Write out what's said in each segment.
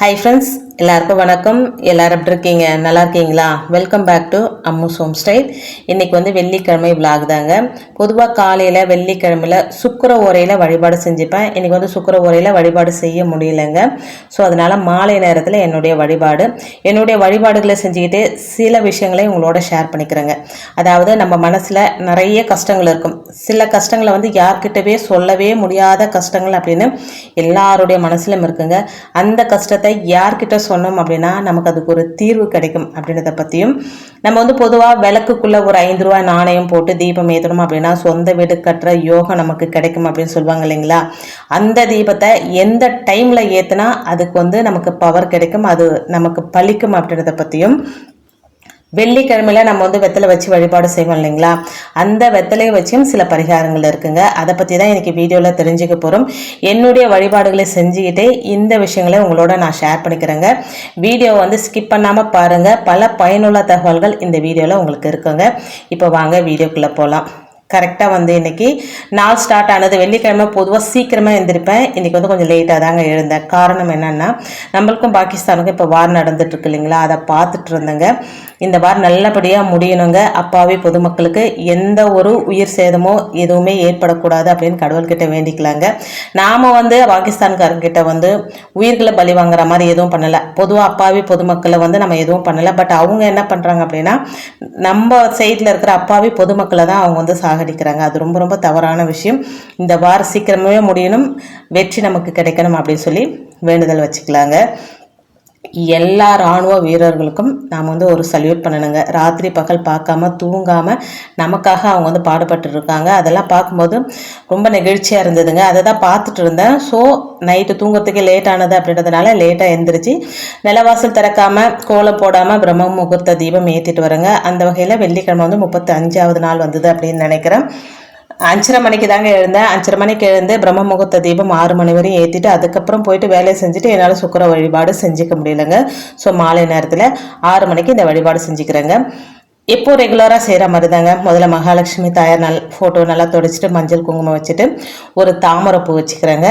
Hi friends எல்லாருக்கும் வணக்கம். எல்லோரும் எப்படி இருக்கீங்க? நல்லா இருக்கீங்களா? Welcome back to Ammu's home style இன்றைக்கி வந்து வெள்ளிக்கிழமை விலாக் தாங்க. பொதுவாக காலையில் வெள்ளிக்கிழமையில் சுக்கர ஓரையில் வழிபாடு செஞ்சுப்பேன். இன்னைக்கு வந்து சுக்கர ஓரையில் வழிபாடு செய்ய முடியலைங்க. ஸோ அதனால் மாலை நேரத்தில் என்னுடைய வழிபாடு. என்னுடைய வழிபாடுகளை செஞ்சுக்கிட்டு சில விஷயங்களை உங்களோட ஷேர் பண்ணிக்கிறேங்க. அதாவது நம்ம மனசில் நிறைய கஷ்டங்கள் இருக்கும். சில கஷ்டங்களை வந்து யார்கிட்டவே சொல்லவே முடியாத கஷ்டங்கள் அப்படின்னு எல்லாருடைய மனசிலும் இருக்குங்க. அந்த கஷ்டத்தை யார்கிட்ட சொன்னோம் அப்படின்னா நமக்கு அதுக்கு ஒரு தீர்வு கிடைக்கும் அப்படின்றத பற்றியும் நம்ம வந்து பொதுவாக விளக்குக்குள்ளே ஒரு ஐந்து ரூபாய் நாணயம் போட்டு தீபம் ஏற்றணும் அப்படின்னா சொந்த வீடு கட்டுற யோகம் நமக்கு கிடைக்கும் அப்படின்னு சொல்லுவாங்க இல்லைங்களா? அந்த தீபத்தை எந்த டைமில் ஏற்றினா அதுக்கு வந்து நமக்கு பவர் கிடைக்கும் அது நமக்கு பலிக்கும் அப்படின்றத பற்றியும் வெள்ளிக்கிழமையில நம்ம வந்து வெத்தலை வச்சு வழிபாடு செய்வோம் இல்லைங்களா? அந்த வெத்தலையை வச்சும் சில பரிகாரங்கள் இருக்குங்க. அதை பற்றி தான் எனக்கு வீடியோவில் தெரிஞ்சுக்க போகிறோம் என்னுடைய வழிபாடுகளை செஞ்சுக்கிட்டே இந்த விஷயங்களை உங்களோட நான் ஷேர் பண்ணிக்கிறேங்க. வீடியோ வந்து ஸ்கிப் பண்ணாமல் பாருங்கள் பல பயனுள்ள தகவல்கள் இந்த வீடியோவில் உங்களுக்கு இருக்குங்க. இப்போ வாங்க வீடியோக்குள்ளே போகலாம் கரெக்டாக வந்து இன்றைக்கி நாள் ஸ்டார்ட் ஆனது வெள்ளிக்கிழமை பொதுவாக சீக்கிரமாக எழுந்திருப்பேன். இன்னைக்கு வந்து கொஞ்சம் லேட்டாக தாங்க எழுந்தேன். காரணம் என்னென்னா நம்மளுக்கும் பாகிஸ்தானுக்கும் இப்போ வார் நடந்துட்டுருக்கு இல்லைங்களா? அதை பார்த்துட்டு இருந்தேங்க. இந்த வார் நல்லபடியாக முடியணுங்க. அப்பாவி பொதுமக்களுக்கு எந்த ஒரு உயிர் சேதமோ எதுவுமே ஏற்படக்கூடாது அப்படின்னு கடவுள்கிட்ட வேண்டிக்கலாங்க. நாம் வந்து பாகிஸ்தான்காரங்கிட்ட வந்து உயிர்களை பலி வாங்குற மாதிரி எதுவும் பண்ணலை. பொதுவாக அப்பாவி பொதுமக்களை வந்து நம்ம எதுவும் பண்ணலை. பட் அவங்க என்ன பண்ணுறாங்க அப்படின்னா நம்ம சைடில் இருக்கிற அப்பாவி பொதுமக்களை தான் அவங்க வந்து நிராகரிக்கிறாங்க அது ரொம்ப ரொம்ப தவறான விஷயம். இந்த வாரம் சீக்கிரமே முடியணும். வெற்றி நமக்கு கிடைக்கணும் அப்படின்னு சொல்லி வேண்டுதல் வச்சுக்கலாங்க. எல்லா இராணுவ வீரர்களுக்கும் நாம் வந்து ஒரு சல்யூட் பண்ணணுங்க. ராத்திரி பகல் பார்க்காம தூங்காமல் நமக்காக அவங்க வந்து பாடுபட்டு இருக்காங்க அதெல்லாம் பார்க்கும்போது ரொம்ப நெகிழ்ச்சியாக இருந்ததுங்க. அதை தான் பார்த்துட்டு இருந்தேன். ஸோ நைட்டு தூங்குறதுக்கே லேட் ஆனது அப்படின்றதுனால லேட்டாக எழுந்திரிச்சு நிலவாசல் திறக்காமல் கோலம் போடாமல் பிரம்ம முகூர்த்த தீபம் ஏற்றிட்டு வரேங்க. அந்த வகையில் வெள்ளிக்கிழமை வந்து முப்பத்தி அஞ்சாவது நாள் வந்தது அப்படின்னு நினைக்கிறேன். அஞ்சரை மணிக்கு தாங்க எழுந்தேன். அஞ்சரை மணிக்கு எழுந்து பிரம்ம முகூர்த்த தீபம் ஆறு மணி வரையும் ஏற்றிட்டு அதுக்கப்புறம் போயிட்டு வேலையை செஞ்சுட்டு என்னால் சுக்கர வழிபாடு செஞ்சுக்க முடியலங்க. ஸோ மாலை நேரத்தில் ஆறு மணிக்கு இந்த வழிபாடு செஞ்சுக்கிறேங்க. எப்போ ரெகுலராக செய்கிற மாதிரி தாங்க முதல்ல மகாலட்சுமி தாயார் நல் ஃபோட்டோ நல்லா தொடச்சிட்டு மஞ்சள் குங்குமம் வச்சுட்டு ஒரு தாமரை பூ வச்சுக்கிறேங்க.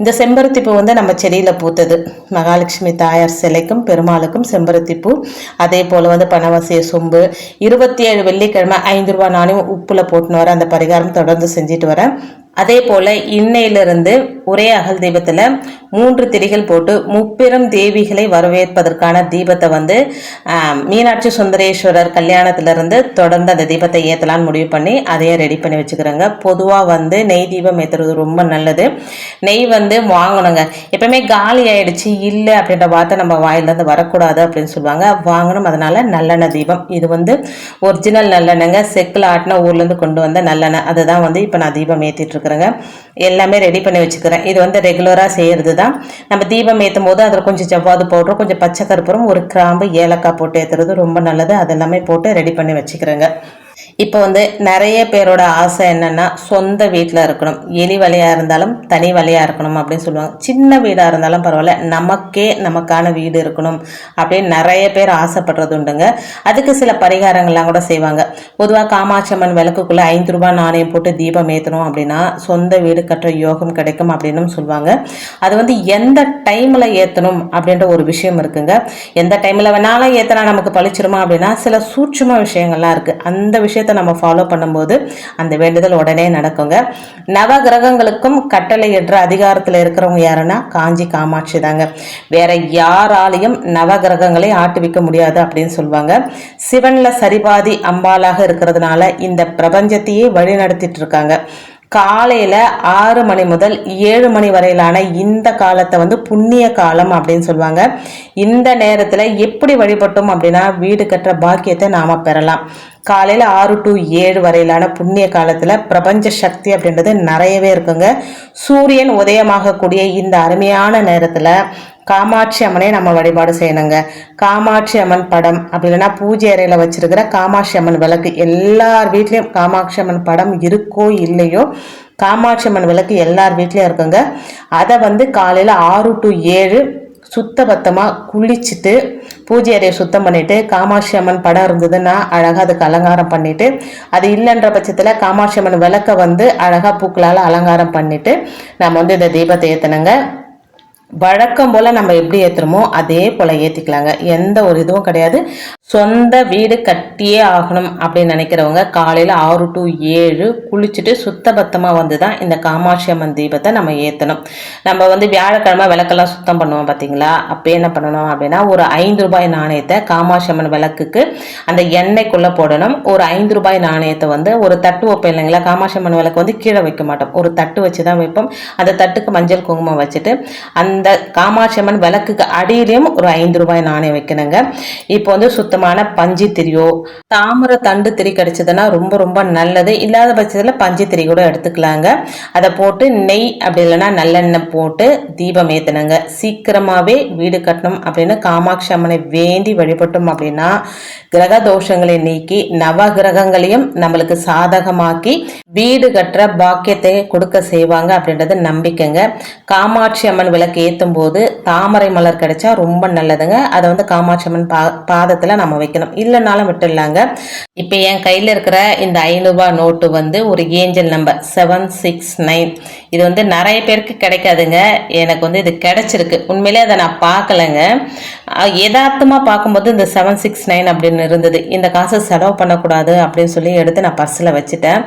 இந்த செம்பருத்தி பூ வந்து நம்ம செடியில் பூத்தது. மகாலட்சுமி தாயார் சிலைக்கும் பெருமாளுக்கும் செம்பருத்தி பூ அதே போல் வந்து பணவசிய சொம்பு. இருபத்தி ஏழு வெள்ளிக்கிழமை ஐந்து ரூபா நாணயம் உப்பில் போட்டுன்னு வர அந்த பரிகாரம் தொடர்ந்து செஞ்சுட்டு வரேன். அதே போல இன்னையிலிருந்து ஒரே அகல் தீபத்தில் மூன்று திரிகள் போட்டு முப்பெரும் தேவிகளை வரவேற்பதற்கான தீபத்தை வந்து மீனாட்சி சுந்தரேஸ்வரர் கல்யாணத்திலிருந்து தொடர்ந்து அந்த தீபத்தை ஏற்றலான்னு முடிவு பண்ணி அதையே ரெடி பண்ணி வச்சுக்கிறோங்க. பொதுவாக வந்து நெய் தீபம் ஏற்றுறது ரொம்ப நல்லது. நெய் வந்து வாங்கணுங்க. எப்பவுமே காலி ஆயிடுச்சு இல்லை அப்படின்ற வார்த்தை நம்ம வாயிலேருந்து வரக்கூடாது அப்படின்னு சொல்லுவாங்க. வாங்கணும் அதனால நல்லெண்ணெய் தீபம். இது வந்து ஒரிஜினல் நல்லெண்ணெய்ங்க. செக்கில் ஆட்டின ஊர்லேருந்து கொண்டு வந்த நல்லெண்ணெய். அதுதான் வந்து இப்போ நான் தீபம் ஏற்றிட்டு வச்சுருக்குறேங்க எல்லாமே ரெடி பண்ணி வச்சுக்கிறேன். இது வந்து ரெகுலராக செய்கிறது தான் நம்ம தீபம் ஏற்றும் போது அதில் கொஞ்சம் ஜவ்வாது போடுறோம் கொஞ்சம் பச்சை கருப்பூரம் ஒரு கிராம்பு ஏலக்காய் போட்டு ஏற்றுறது ரொம்ப நல்லது. அதெல்லாமே போட்டு ரெடி பண்ணி வச்சுக்கிறேங்க. இப்போ வந்து நிறைய பேரோட ஆசை என்னன்னா சொந்த வீட்டில் இருக்கணும். எலி வலையாக இருந்தாலும் தனி வலையாக இருக்கணும் அப்படின்னு சொல்லுவாங்க. சின்ன வீடாக இருந்தாலும் பரவாயில்ல நமக்கே நமக்கான வீடு இருக்கணும் அப்படின்னு நிறைய பேர் ஆசைப்படுறது உண்டுங்க. அதுக்கு சில பரிகாரங்கள்லாம் கூட செய்வாங்க. பொதுவாக காமாட்சம்மன் விளக்குக்குள்ளே ஐந்து ரூபாய் நாணயம் போட்டு தீபம் ஏற்றணும் அப்படின்னா சொந்த வீடு கட்டுற யோகம் கிடைக்கும் அப்படின்னு சொல்லுவாங்க. அது வந்து எந்த டைமில் ஏற்றணும் அப்படின்ற ஒரு விஷயம் இருக்குங்க. எந்த டைமில் வேணாலும் ஏற்றினா நமக்கு பழிச்சிருமா அப்படின்னா சில சூட்சும விஷயங்கள்லாம் இருக்குது அந்த விஷயம் விஷயத்தை நம்ம ஃபாலோ பண்ணும்போது அந்த வேண்டுதல் உடனே நடக்குங்க. நவ கிரகங்களுக்கும் கட்டளை என்ற அதிகாரத்தில் இருக்கிறவங்க யாருன்னா காஞ்சி காமாட்சி தாங்க. வேற யாராலையும் நவ கிரகங்களை ஆட்டுவிக்க முடியாது அப்படின்னு சொல்லுவாங்க. சிவன்ல சரிபாதி அம்பாலாக இருக்கிறதுனால இந்த பிரபஞ்சத்தையே வழி நடத்திட்டு இருக்காங்க. காலையில் ஆறு மணி முதல் ஏழு மணி வரையிலான இந்த காலத்தை வந்து புண்ணிய காலம் அப்படின்னு சொல்லுவாங்க. இந்த நேரத்தில் எப்படி வழிபட்டோம் அப்படின்னா வீடு கட்டுற பாக்கியத்தை நாம் பெறலாம். காலையில் ஆறு டு ஏழு வரையிலான புண்ணிய காலத்தில் பிரபஞ்ச சக்தி அப்படின்றது நிறையவே இருக்குங்க. சூரியன் உதயமாகக்கூடிய இந்த அருமையான நேரத்தில் காமாட்சி அம்மனே நம்ம வழிபாடு செய்யணுங்க. காமாட்சி அம்மன் படம் அப்படி இல்லைன்னா பூஜை அறையில் வச்சிருக்கிற காமாட்சி அம்மன் விளக்கு எல்லார் வீட்லேயும் காமாட்சி அம்மன் படம் இருக்கோ இல்லையோ காமாட்சி அம்மன் விளக்கு எல்லார் வீட்லேயும் இருக்குங்க. அதை வந்து காலையில் ஆறு டு ஏழு சுத்தபத்தமாக குளிச்சுட்டு பூஜை அறையை சுத்தம் பண்ணிவிட்டு காமாட்சி அம்மன் படம் இருந்ததுன்னா அழகாக அதுக்கு அலங்காரம் பண்ணிட்டு அது இல்லைன்ற பட்சத்தில் காமாட்சி அம்மன் விளக்க வந்து அழகாக பூக்களால் அலங்காரம் பண்ணிவிட்டு நம்ம வந்து இந்த தீபத்தை ஏற்றணுங்க வழக்கம் போல் நம்ம எப்படி ஏற்றுறோமோ அதே போல் ஏற்றிக்கலாங்க எந்த ஒரு இதுவும் கிடையாது. சொந்த வீடு கட்டியே ஆகணும் அப்படின்னு நினைக்கிறவங்க காலையில் ஆறு டு ஏழு குளிச்சுட்டு சுத்தபத்தமாக வந்து தான் இந்த காமாட்சி அம்மன் தீபத்தை நம்ம ஏற்றணும் நம்ம வந்து வியாழக்கிழமை விளக்கெல்லாம் சுத்தம் பண்ணுவோம் பார்த்தீங்களா அப்போ என்ன பண்ணணும் அப்படின்னா ஒரு ஐந்து ரூபாய் நாணயத்தை காமாட்சி அம்மன் விளக்குக்கு அந்த எண்ணெய்க்குள்ளே போடணும். ஒரு ஐந்து ரூபாய் நாணயத்தை வந்து ஒரு தட்டு வைப்போம் இல்லைங்களா? காமாட்சி அம்மன் விளக்கு வந்து கீழே வைக்க மாட்டோம். ஒரு தட்டு வச்சு தான் வைப்போம். அந்த தட்டுக்கு மஞ்சள் குங்குமம் வச்சுட்டு அந்த காமாட்சி அம்மன் விளக்குக்கு அடியிலையும் ஒரு ஐந்து ரூபாய் நாணயம் வைக்கணுங்க. இப்போ வந்து சுத்தமான பஞ்சு திரியோ தாமரை தண்டு திரி கிடைச்சதுன்னா ரொம்ப ரொம்ப நல்லது. இல்லாத பட்சத்தில் பஞ்சு திரி கூட எடுத்துக்கலாங்க. அதை போட்டு நெய் அப்படி இல்லைன்னா நல்லெண்ணெய் போட்டு தீபம் ஏற்றணுங்க சீக்கிரமாகவே வீடு கட்டணும் அப்படின்னு காமாட்சி அம்மனை வேண்டி வழிபட்டோம் அப்படின்னா கிரக தோஷங்களை நீக்கி நவ கிரகங்களையும் நம்மளுக்கு சாதகமாக்கி வீடு கட்டுற பாக்கியத்தை கொடுக்க செய்வாங்க அப்படின்றது நம்பிக்கைங்க. காமாட்சி அம்மன் விளக்கு ஏற்றும் போது தாமரை மலர் கிடைச்சா ரொம்ப நல்லதுங்க. அதை வந்து காமாட்சியம்மன் பா பாதத்தில் நம்ம வைக்கணும். இல்லைனாலும் விட்டுடலாங்க. இப்போ என் கையில் இருக்கிற இந்த ஐநூறுரூபா நோட்டு வந்து ஒரு angel number seven six nine. இது வந்து நிறைய பேருக்கு கிடைக்காதுங்க. எனக்கு வந்து இது கிடைச்சிருக்கு. உண்மையிலே அதை நான் பார்க்கலைங்க. யதார்த்தமாக பார்க்கும்போது இந்த செவன் சிக்ஸ் நைன் அப்படின்னு இருந்தது. இந்த காசை செலவு பண்ணக்கூடாது அப்படின்னு சொல்லி எடுத்து நான் பர்ஸில் வச்சுட்டேன்.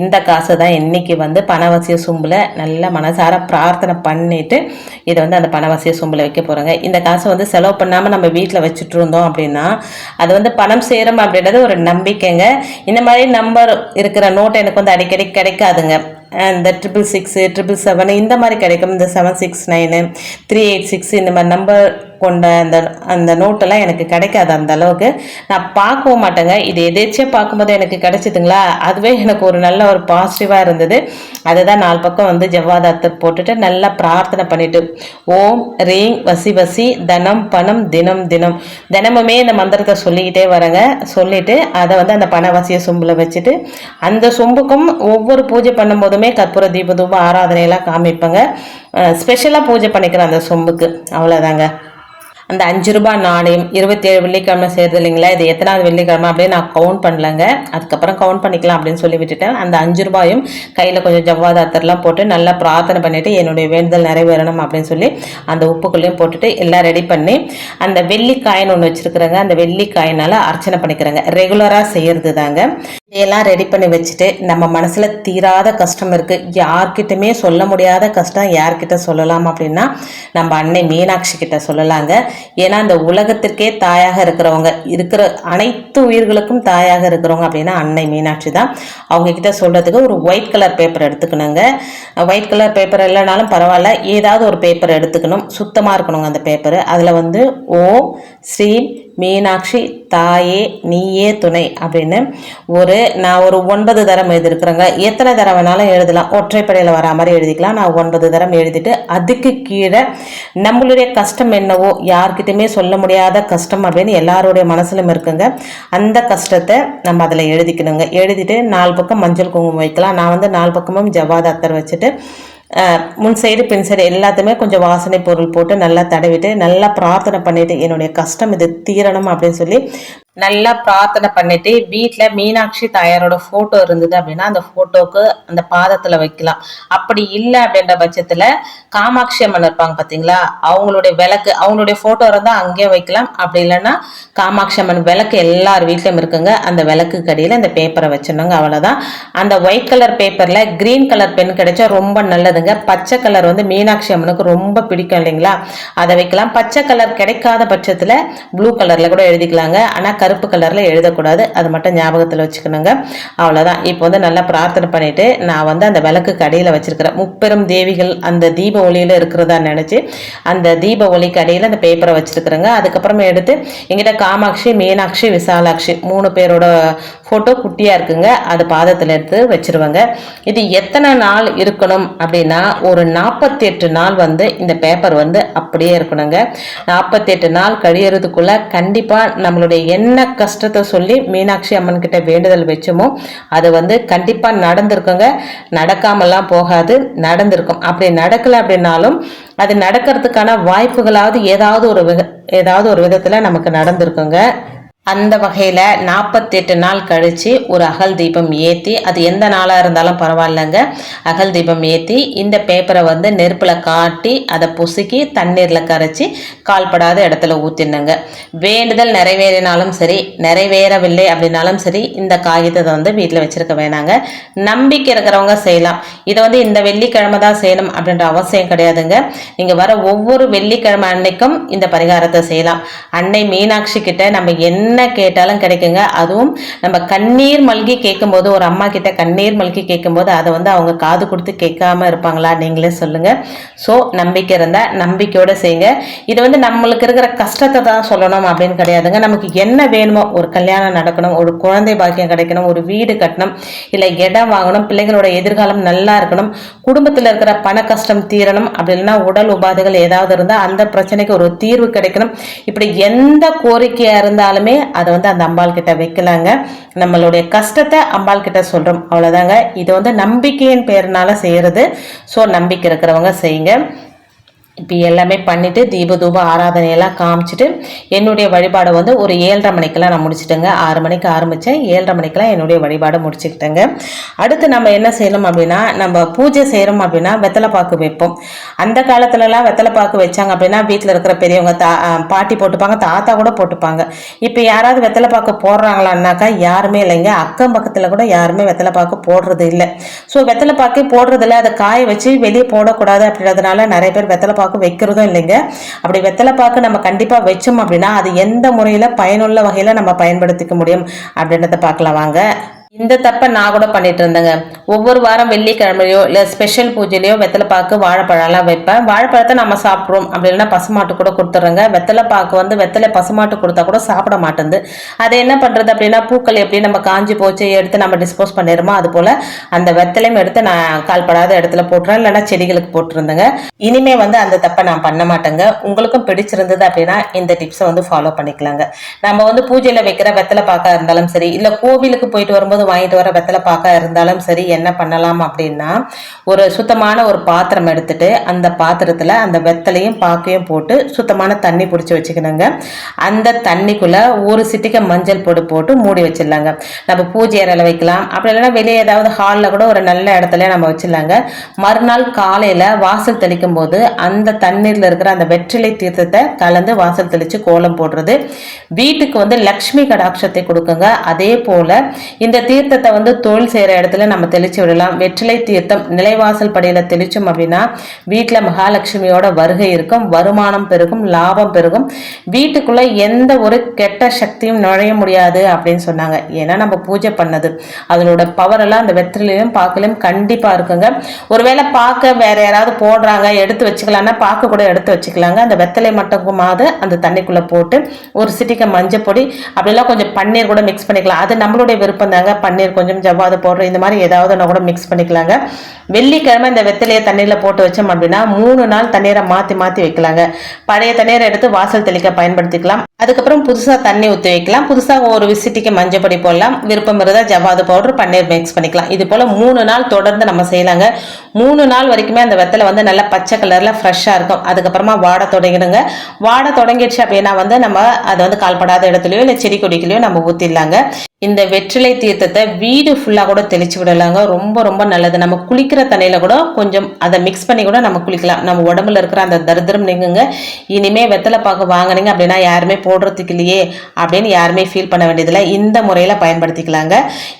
இந்த காசை தான் இன்றைக்கி வந்து பணவசிய சும்பில் நல்ல மனசார பிரார்த்தனை பண்ணிவிட்டு இதை வந்து வந்து அந்த பணவசிய சொம்பில் வைக்க போகிறாங்க இந்த காசை வந்து செலவு பண்ணாமல் நம்ம வீட்டில் வச்சுட்டு இருந்தோம் அப்படின்னா அது வந்து பணம் சேரும் அப்படின்றது ஒரு நம்பிக்கைங்க. இந்த மாதிரி நம்பர் இருக்கிற நோட் எனக்கு வந்து அடிக்கடி கிடைக்காதுங்க. இந்த ட்ரிபிள் சிக்ஸு ட்ரிபிள் செவன் இந்த மாதிரி கிடைக்கும். இந்த seven six nine three eight six இந்த மாதிரி நம்பர் கொண்ட அந்த அந்த நோட்டெல்லாம் எனக்கு கிடைக்காது அந்த அளவுக்கு. நான் பார்க்கவும் மாட்டேங்க. இது எதேச்சியாக பார்க்கும்போது எனக்கு கிடைச்சிதுங்களா? அதுவே எனக்கு ஒரு நல்ல ஒரு பாசிட்டிவாக இருந்தது. அதுதான் நாலு பக்கம் வந்து ஜவ்வாதாத்தை போட்டுட்டு நல்லா பிரார்த்தனை பண்ணிட்டு ஓம் ரீங் வசி வசி தனம் பணம் தினம் தினம். தினமுமே இந்த மந்திரத்தை சொல்லிக்கிட்டே வரேங்க. சொல்லிட்டு அதை வந்து அந்த பணவசிய சொம்பில் வச்சுட்டு அந்த சொம்புக்கும் ஒவ்வொரு பூஜை பண்ணும்போதுமே கற்பூர தீப தூபம் ஆராதனையெல்லாம் காமிப்பேங்க. ஸ்பெஷலாக பூஜை பண்ணிக்கிறேன் அந்த சொம்புக்கு. அவ்வளோதாங்க அந்த அஞ்சு ரூபாய் நாணயம் இருபத்தேழு வெள்ளிக்கிழமை செய்கிறது இல்லைங்களா இது எத்தனாவது வெள்ளிக்கிழமை? அப்படின்னு நான் கவுண்ட் பண்ணலங்க. அதுக்கப்புறம் கவுண்ட் பண்ணிக்கலாம் அப்படின்னு சொல்லி விட்டுட்டேன். அந்த அஞ்சு ரூபாயும் கையில் கொஞ்சம் ஜவ்வாதாத்தர்லாம் போட்டு நல்லா பிரார்த்தனை பண்ணிவிட்டு என்னுடைய வேண்டுதல் நிறைவேறணும் அப்படின்னு சொல்லி அந்த உப்புக்குள்ளேயும் போட்டுட்டு எல்லாம் ரெடி பண்ணி அந்த வெள்ளிக்காயின் ஒன்று வச்சுருக்குறேங்க. அந்த வெள்ளிக்காயினால் அர்ச்சனை பண்ணிக்கிறேங்க. ரெகுலராக செய்கிறது தாங்க இதையெல்லாம் ரெடி பண்ணி வச்சுட்டு நம்ம மனசில் தீராத கஷ்டம் இருக்குது யார்கிட்டமே சொல்ல முடியாத கஷ்டம் யார்கிட்ட சொல்லலாம் அப்படின்னா நம்ம அன்னை மீனாட்சி கிட்ட சொல்லலாங்க. ஏன்னா இந்த உலகத்திற்கே தாயாக இருக்கிறவங்க இருக்கிற அனைத்து உயிர்களுக்கும் தாயாக இருக்கிறவங்க அப்படின்னா அன்னை மீனாட்சி தான். அவங்க கிட்ட சொல்கிறதுக்கு ஒரு ஒயிட் கலர் பேப்பர் எடுத்துக்கணுங்க. ஒயிட் கலர் பேப்பர் இல்லைனாலும் பரவாயில்ல. ஏதாவது ஒரு பேப்பர் எடுத்துக்கணும். சுத்தமாக இருக்கணுங்க அந்த பேப்பர் அதில் வந்து ஓம் ஸ்ரீ மீனாட்சி தாயே நீயே துணை அப்படின்னு ஒரு நான் ஒரு ஒன்பது தரம் எழுதியிருக்கிறேங்க. எத்தனை தரம் வேணாலும் எழுதலாம். ஒற்றைப்படையில் வரா மாதிரி எழுதிக்கலாம். நான் ஒன்பது தரம் எழுதிட்டு அதுக்கு கீழே நம்மளுடைய கஷ்டம் என்னவோ யார்கிட்டையுமே சொல்ல முடியாத கஷ்டம் அப்படின்னு எல்லாருடைய மனசுலும் இருக்குங்க. அந்த கஷ்டத்தை நம்ம அதில் எழுதிக்கணுங்க. எழுதிட்டு நாலு பக்கம் மஞ்சள் குங்குமம் வைக்கலாம். நான் வந்து நாலு பக்கமும் ஜவாத் அத்தர் வச்சுட்டு முன் சைடு பின் சைடு எல்லாத்தையுமே கொஞ்சம் வாசனை பொருள் போட்டு நல்லா தடவிட்டு நல்லா பிரார்த்தனை பண்ணிட்டு என்னுடைய கஷ்டம் இது தீரணும் அப்படின்னு சொல்லி நல்லா பிரார்த்தனை பண்ணிட்டு வீட்டில் மீனாட்சி தாயாரோட ஃபோட்டோ இருந்தது அப்படின்னா அந்த ஃபோட்டோவுக்கு அந்த பாதத்தில் வைக்கலாம். அப்படி இல்லை அப்படின்ற பட்சத்தில் காமாட்சி அம்மன் இருப்பாங்க பார்த்தீங்களா அவங்களுடைய விளக்கு அவங்களுடைய ஃபோட்டோ இருந்தால் அங்கேயே வைக்கலாம். அப்படி இல்லைன்னா காமாட்சி அம்மன் விளக்கு எல்லார் வீட்லையும் இருக்குங்க. அந்த விளக்கு கடியில் அந்த பேப்பரை வச்சிடணுங்க. அவ்வளோதான் அந்த ஒயிட் கலர் பேப்பரில் க்ரீன் கலர் பென் கிடைச்சா ரொம்ப நல்லதுங்க. பச்சை கலர் வந்து மீனாட்சி அம்மனுக்கு ரொம்ப பிடிக்கும் இல்லைங்களா? அதை வைக்கலாம். பச்சை கலர் கிடைக்காத பட்சத்தில் ப்ளூ கலரில் கூட எழுதிக்கலாங்க. ஆனால் கருப்பு கலரில் எழுதக்கூடாது. அது மட்டும் ஞாபகத்தில் வச்சுக்கணுங்க. அவ்வளோதான் இப்போ வந்து நல்லா பிரார்த்தனை பண்ணிவிட்டு நான் வந்து அந்த விளக்கு கடையில் வச்சுருக்கிறேன் முப்பெரும் தேவிகள் அந்த தீப ஒளியில் இருக்கிறதா நினச்சி அந்த தீப ஒளி கடையில் அந்த பேப்பரை வச்சுருக்குறேங்க. அதுக்கப்புறமா எடுத்து எங்கிட்ட காமாட்சி மீனாட்சி விசாலாட்சி மூணு பேரோட ஃபோட்டோ குட்டியாக இருக்குங்க. அது பாதத்தில் எடுத்து வச்சுருவாங்க. இது எத்தனை நாள் இருக்கணும் அப்படின்னா ஒரு நாற்பத்தி எட்டு நாள் வந்து இந்த பேப்பர் வந்து அப்படியே இருக்கணுங்க. நாற்பத்தி எட்டு நாள் கழியறதுக்குள்ளே கண்டிப்பாக நம்மளுடைய என்ன கஷ்டத்தை சொல்லி மீனாட்சி அம்மன் கிட்ட வேண்டுதல் வச்சோமோ அது வந்து கண்டிப்பாக நடந்திருக்குங்க. நடக்காமலாம் போகாது நடந்திருக்கும். அப்படி நடக்கலை அப்படின்னாலும் அது நடக்கிறதுக்கான வாய்ப்புகளாவது ஏதாவது ஒரு ஏதாவது ஒரு விதத்தில் நமக்கு நடந்திருக்குங்க. அந்த வகையில் நாற்பத்தெட்டு நாள் கழித்து ஒரு அகல் தீபம் ஏற்றி அது எந்த நாளாக இருந்தாலும் பரவாயில்லைங்க. அகல் தீபம் ஏற்றி இந்த பேப்பரை வந்து நெருப்பில் காட்டி அதை பொசுக்கி தண்ணீரில் கரைச்சி கால்படாத இடத்துல ஊற்றினுங்க வேண்டுதல் நிறைவேறினாலும் சரி நிறைவேறவில்லை அப்படின்னாலும் சரி இந்த காகிதத்தை வந்து வீட்டில் வச்சுருக்க வேணாங்க. நம்பிக்கை இருக்கிறவங்க செய்யலாம். இதை வந்து இந்த வெள்ளிக்கிழமை தான் செய்யணும் அப்படின்ற அவசியம் கிடையாதுங்க. நீங்கள் வர ஒவ்வொரு வெள்ளிக்கிழமை அன்னைக்கும் இந்த பரிகாரத்தை செய்யலாம். அன்னை மீனாட்சி கிட்ட நம்ம என்ன என்ன கேட்டாலும் கிடைக்குங்க. அதுவும் நம்ம கண்ணீர் மல்கி கேட்கும்போது ஒரு அம்மா கிட்ட கண்ணீர் மல்கி கேட்கும்போது அதை வந்து அவங்க காது கொடுத்து கேட்காம இருப்பாங்களா? நீங்களே சொல்லுங்க. ஸோ நம்பிக்கை இருந்தால் நம்பிக்கையோட செய்யுங்க. இது வந்து நம்மளுக்கு இருக்கிற கஷ்டத்தை தான் சொல்லணும் அப்படின்னு கிடையாதுங்க. நமக்கு என்ன வேணுமோ ஒரு கல்யாணம் நடக்கணும் ஒரு குழந்தை பாக்கியம் கிடைக்கணும் ஒரு வீடு கட்டணும் இல்லை இடம் வாங்கணும் பிள்ளைகளோட எதிர்காலம் நல்லா இருக்கணும் குடும்பத்தில் இருக்கிற பண கஷ்டம் தீரணும் அப்படி இல்லைன்னா உடல் உபாதைகள் ஏதாவது இருந்தால் அந்த பிரச்சனைக்கு ஒரு தீர்வு கிடைக்கணும். இப்படி எந்த கோரிக்கையாக இருந்தாலுமே அதை வந்து அந்த அம்பாள் கிட்ட வைக்கலாங்க. நம்மளுடைய கஷ்டத்தை அம்பாள் கிட்ட சொல்கிறோம் அவ்வளோதாங்க இது வந்து நம்பிக்கையின் பேர்னால செய்கிறது ஸோ நம்பிக்கை இருக்கிறவங்க செய்யுங்க. இப்போ எல்லாமே பண்ணிவிட்டு தீப தூப ஆராதனையெல்லாம் காமிச்சிட்டு என்னுடைய வழிபாடை வந்து ஒரு ஏழரை மணிக்கெல்லாம் நான் முடிச்சிட்டேங்க. ஆறு மணிக்கு ஆரம்பித்தேன் ஏழரை மணிக்கெல்லாம் என்னுடைய வழிபாடை முடிச்சுக்கிட்டேங்க. அடுத்து நம்ம என்ன செய்யணும் அப்படின்னா நம்ம பூஜை செய்கிறோம் அப்படின்னா வெத்தலைப்பாக்கு வைப்போம். அந்த காலத்துலலாம் வெத்தலைப்பாக்கு வச்சாங்க அப்படின்னா வீட்டில் இருக்கிற பெரியவங்க தா பாட்டி போட்டுப்பாங்க தாத்தா கூட போட்டுப்பாங்க. இப்போ யாராவது வெத்தலைப்பாக்கு போடுறாங்களான்னாக்கா யாருமே இல்லைங்க. அக்கம் பக்கத்தில் கூட யாருமே வெத்தலைப்பாக்கு போடுறது இல்லை. ஸோ வெத்தலைப்பாக்கே போடுறதில்ல. அதை காய வச்சு வெளியே போடக்கூடாது அப்படின்றதுனால நிறைய பேர் வெத்தலைப்பாக்கு வைக்கிறதும் இல்லைங்க. அப்படி வெத்தலை பாக்கு நம்ம கண்டிப்பாக வச்சோம் அப்படின்னா அது எந்த முறையில் பயனுள்ள வகையில் நம்ம பயன்படுத்திக்க முடியும் அப்படின்றத பார்க்கலாம். வாங்க. இந்த தப்பை நான் கூட பண்ணிட்டு இருந்தேங்க. ஒவ்வொரு வாரம் வெள்ளிக்கிழமையோ இல்லை ஸ்பெஷல் பூஜையிலையோ வெத்தலைப்பாக்கு வாழைப்பழம்லாம் வைப்பேன். வாழைப்பழத்தை நம்ம சாப்பிட்றோம். அப்படி இல்லைன்னா பசுமாட்டு கூட கொடுத்துட்றேங்க வெத்தலைப்பாக்கு வந்து வெத்தலை பசுமாட்டு கொடுத்தா கூட சாப்பிட மாட்டேங்குது. அதை என்ன பண்ணுறது அப்படின்னா பூக்கள் எப்படி நம்ம காஞ்சி போச்சு எடுத்து நம்ம டிஸ்போஸ் பண்ணிடுமோ அது போல் அந்த வெத்தலையும் எடுத்து நான் கால்படாத இடத்துல போட்டுறேன். இல்லைன்னா செடிகளுக்கு போட்டுருந்தேங்க. இனிமே வந்து அந்த தப்பை நான் பண்ண மாட்டேங்க. உங்களுக்கும் பிடிச்சிருந்தது அப்படின்னா இந்த டிப்ஸை வந்து ஃபாலோ பண்ணிக்கலாங்க. நம்ம வந்து பூஜையில் வைக்கிற வெத்தலை பாக்கா இருந்தாலும் சரி இல்லை கோவிலுக்கு போயிட்டு வரும்போது வாங்கிட்டு வர வெத்தலை பாக்கா இருந்தாலும் சரி என்ன பண்ணலாம் அப்படின்னா ஒரு சுத்தமான ஒரு பாத்திரம் எடுத்துட்டு அந்த பாத்திரத்தில் அந்த வெத்தலையும் பாக்கையும் போட்டு சுத்தமான தண்ணி பிடிச்சி வச்சுக்கணுங்க. அந்த தண்ணிக்குள்ளே ஒரு சிட்டிக்க மஞ்சள் பொடி போட்டு மூடி வச்சிடலாங்க. நம்ம பூஜை அறையில் வைக்கலாம். அப்படி இல்லைன்னா வெளியே ஏதாவது ஹாலில் கூட ஒரு நல்ல இடத்துல நம்ம வச்சிடலாங்க. மறுநாள் காலையில் வாசல் தெளிக்கும் போது அந்த தண்ணீரில் இருக்கிற அந்த வெற்றிலை தீர்த்தத்தை கலந்து வாசல் தெளித்து கோலம் போடுறது. வீட்டுக்கு வந்து லக்ஷ்மி கடாட்சத்தை கொடுக்குங்க. அதே போல் இந்த தீர்த்தத்தை வந்து தொழில் செய்கிற இடத்துல நம்ம தெளித்து விடலாம். வெற்றிலை தீர்த்தம் நிலைவாசல் படியில் தெளித்தோம் அப்படின்னா வீட்டில் மகாலட்சுமியோட வருகை இருக்கும். வருமானம் பெருகும் லாபம் பெருகும். வீட்டுக்குள்ளே எந்த ஒரு கெட்ட சக்தியும் நுழைய முடியாது அப்படின்னு சொன்னாங்க. ஏன்னா நம்ம பூஜை பண்ணது. அதனோட பவர் எல்லாம் அந்த வெற்றிலையும் பார்க்கலையும் கண்டிப்பாக இருக்குங்க. ஒருவேளை பார்க்க வேற யாராவது போடுறாங்க எடுத்து வச்சுக்கலாம்னா பார்க்க கூட எடுத்து வச்சுக்கலாங்க. அந்த வெத்தலை மட்டுமாவது அந்த தண்ணிக்குள்ளே போட்டு ஒரு சிட்டிக்க மஞ்சள் பொடி அப்படிலாம் கொஞ்சம் பன்னீர் கூட மிக்ஸ் பண்ணிக்கலாம். அது நம்மளுடைய விருப்பம் தாங்க பன்னீர் கொஞ்சம் ஜவ்வாது பவுடர் இந்த மாதிரி ஏதாவது ஒன்று கூட மிக்ஸ் பண்ணிக்கலாங்க. வெள்ளிக்கிழமை இந்த வெத்தலையை தண்ணீரில் போட்டு வச்சோம் அப்படின்னா மூணு நாள் தண்ணீரை மாற்றி மாற்றி வைக்கலாங்க. பழைய தண்ணீரை எடுத்து வாசல் தெளிக்க பயன்படுத்திக்கலாம். அதுக்கப்புறம் புதுசாக தண்ணி ஊற்றி வைக்கலாம். புதுசாக ஒரு விசிட்டிக்கு மஞ்சள் பொடி போடலாம். விருப்பம் இருந்தால் ஜவ்வாது பவுடர் பன்னீர் மிக்ஸ் பண்ணிக்கலாம். இது போல் மூணு நாள் தொடர்ந்து நம்ம செய்யலாங்க. மூணு நாள் வரைக்குமே அந்த வெத்தலை வந்து நல்லா பச்சை கலரில் ஃப்ரெஷ்ஷாக இருக்கும். அதுக்கப்புறமா வாட தொடங்கிடுங்க. வாட தொடங்கிடுச்சு அப்படின்னா வந்து நம்ம அதை வந்து கால்படாத இடத்துலையோ இல்லை செடி கொடிகளையோ நம்ம ஊற்றிடலாங்க இந்த வெற்றிலை தீர்த்தத்தை வீடு ஃபுல்லாக கூட தெளிச்சு விடலாங்க. ரொம்ப ரொம்ப நல்லது. நம்ம குளிக்கிற தண்ணியில் கூட கொஞ்சம் அதை மிக்ஸ் பண்ணி கூட நம்ம குளிக்கலாம். நம்ம உடம்புல இருக்கிற அந்த தரித்திரம் நீங்குங்க. இனிமேல் வெத்தலை பாக்கு வாங்கினீங்க அப்படின்னா யாருமே போடுறதுக்கு இல்லையே அப்படின்னு யாருமே ஃபீல் பண்ண வேண்டியதில்லை. இந்த முறையில் பயன்படுத்திக்கலாங்க.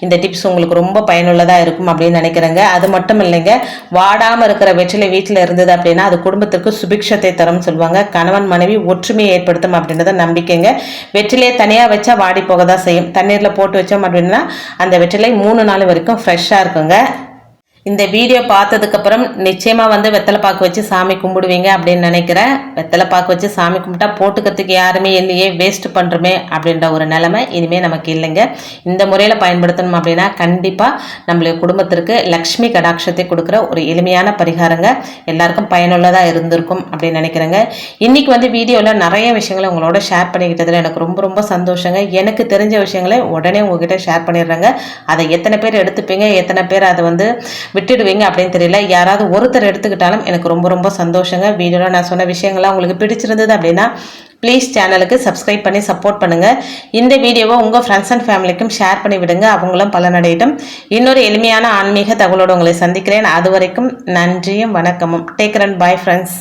இந்த டிப்ஸ் உங்களுக்கு ரொம்ப பயனுள்ளதாக இருக்கும் அப்படின்னு நினைக்கிறேங்க. அது மட்டும் இல்லைங்க. வாடாமல் இருக்கிற வெற்றிலை வீட்டில் இருந்தது அப்படின்னா அது குடும்பத்திற்கு சுபிக்ஷத்தை தரும்னு சொல்லுவாங்க. கணவன் மனைவி ஒற்றுமையை ஏற்படுத்தும் அப்படின்றத நம்பிக்கைங்க. வெற்றிலையை தனியாக வச்சா வாடி போக தான் செய்யும். தண்ணீரில் போட்டு வச்சோம் அப்படின்னா அந்த வெற்றிலை மூணு நாள் வரைக்கும் ஃப்ரெஷ்ஷாக இருக்குங்க. இந்த வீடியோ பார்த்ததுக்கப்புறம் நிச்சயமாக வந்து வெத்தலை பாக்கு வச்சு சாமி கும்பிடுவீங்க அப்படின்னு நினைக்கிறேன். வெத்தலை பாக்கு வச்சு சாமி கும்பிட்டா போட்டுக்கிறதுக்கு யாருமே இல்லையே வேஸ்ட் பண்ணுறோமே அப்படின்ற ஒரு நிலைமை இனிமேல் நமக்கு இல்லைங்க. இந்த முறையில் பயன்படுத்தணும் அப்படின்னா கண்டிப்பாக நம்மளுடைய குடும்பத்திற்கு லக்ஷ்மி கடாட்சத்தை கொடுக்குற ஒரு எளிமையான பரிகாரங்க. எல்லாருக்கும் பயனுள்ளதாக இருந்திருக்கும் அப்படின்னு நினைக்கிறேங்க. இன்றைக்கி வந்து வீடியோவில் நிறைய விஷயங்களை உங்களோட ஷேர் பண்ணிக்கிட்டதில் எனக்கு ரொம்ப ரொம்ப சந்தோஷங்க. எனக்கு தெரிஞ்ச விஷயங்களை உடனே உங்ககிட்ட ஷேர் பண்ணிடுறேங்க. அதை எத்தனை பேர் எடுத்துப்பீங்க எத்தனை பேர் அதை வந்து விட்டுடுவீங்க அப்படின்னு தெரியல. யாராவது ஒருத்தர் எடுத்துக்கிட்டாலும் எனக்கு ரொம்ப ரொம்ப சந்தோஷங்க. வீடியோவில் நான் சொன்ன விஷயங்கள்லாம் உங்களுக்கு பிடிச்சிருந்தது அப்படின்னா ப்ளீஸ் சேனலுக்கு சப்ஸ்கிரைப் பண்ணி சப்போர்ட் பண்ணுங்கள் இந்த வீடியோவை உங்கள் ஃப்ரெண்ட்ஸ் அண்ட் ஃபேமிலிக்கும் ஷேர் பண்ணி விடுங்க. அவங்களும் பலனடையட்டும். இன்னொரு எளிமையான ஆன்மீக தகவலோடு உங்களை சந்திக்கிறேன். அது வரைக்கும் நன்றியும் வணக்கமும். Take run bye friends